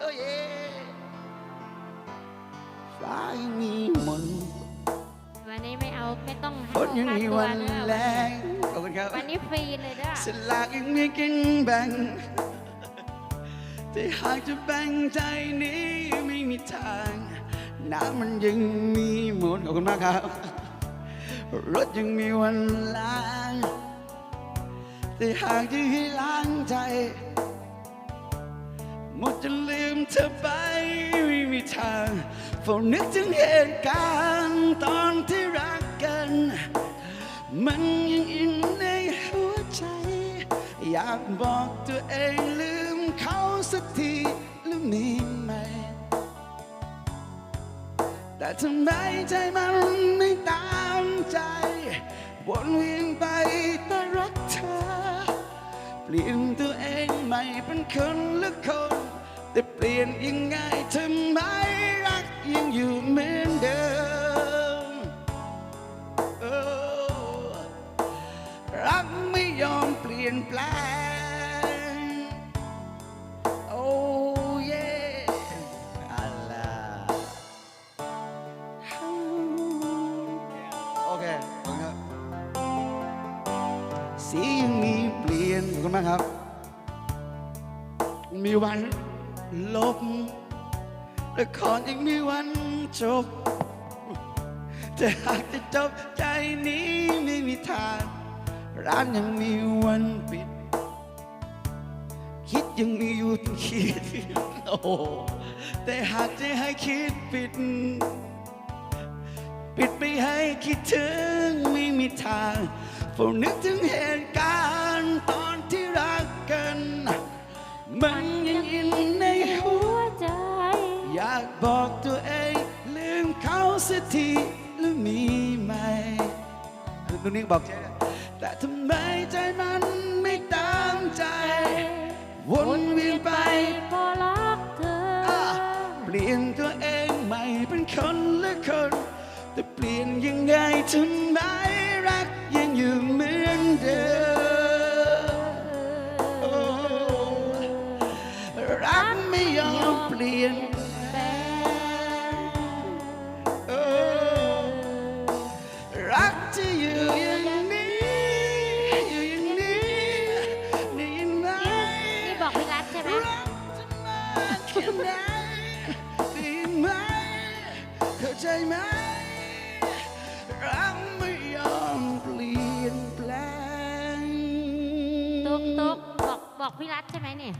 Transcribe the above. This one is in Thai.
เอ้ยฟ้ายังมีมนต์วันนี้ไม่เอาไม่ต้องให้ฝนยังค่ามีตัววันเด้อแรงขอบคุณครับ วันนี้ฟรีเลยเด้อสลากยังมีกินแบ่งที่หากจะแบ่งใจนี้ไม่มีทางน้ำมันยังมีหมุนขอบคุณมากครับ รถยังมีวันล้าง แต่หากจะให้ล้าง ฝ้านึกถึงเหตุการณ์ตอนที่รักกัน มันยังอินในหัวใจ อยากบอกตัวเองลืมเขาสักทีหรือมีไหม แต่ทำไมใจมันไม่ตามใจวนเวียนไปแต่รักเธอ เปลี่ยนตัวเองใหม่เป็นคนละคน แต่เปลี่ยนยังไงทำไมรักยังอยู่เหมือนเดิมโอ้รักไม่ยอมเปลี่ยนแปลง โอ้เย่อัลลาโอเคขอบคุณครับ สียังมีเปลี่ยนขอบคุณมากครับ มีวัน ลบละครยังมีวันจบ แต่หากจะจบใจนี้ไม่มีทาง ร้านยังมีวันปิด คิดยังมีอยู่ต้องคิดโอ้แต่หากจะให้คิดปิด ปิดไปให้คิดถึงไม่มีทางเฝ้านึกถึงเหตุการ สักทีหรือมีไหมตรงนี้บอกใจนะแต่ทำไมใจมันไม่ตามใจ วนเวียนไปพอรักเธอออะเปลี่ยนตัวเองใหม่เป็นคนละคน แต่เปลี่ยนยังไงทำไมรัก ไหนได้ไหมเข้าใจไหมรักไม่ยอมเปลี่ยนแปลง ตุ๊กตุ๊กบอกบอกพี่รัฐใช่ไหมเนี่ย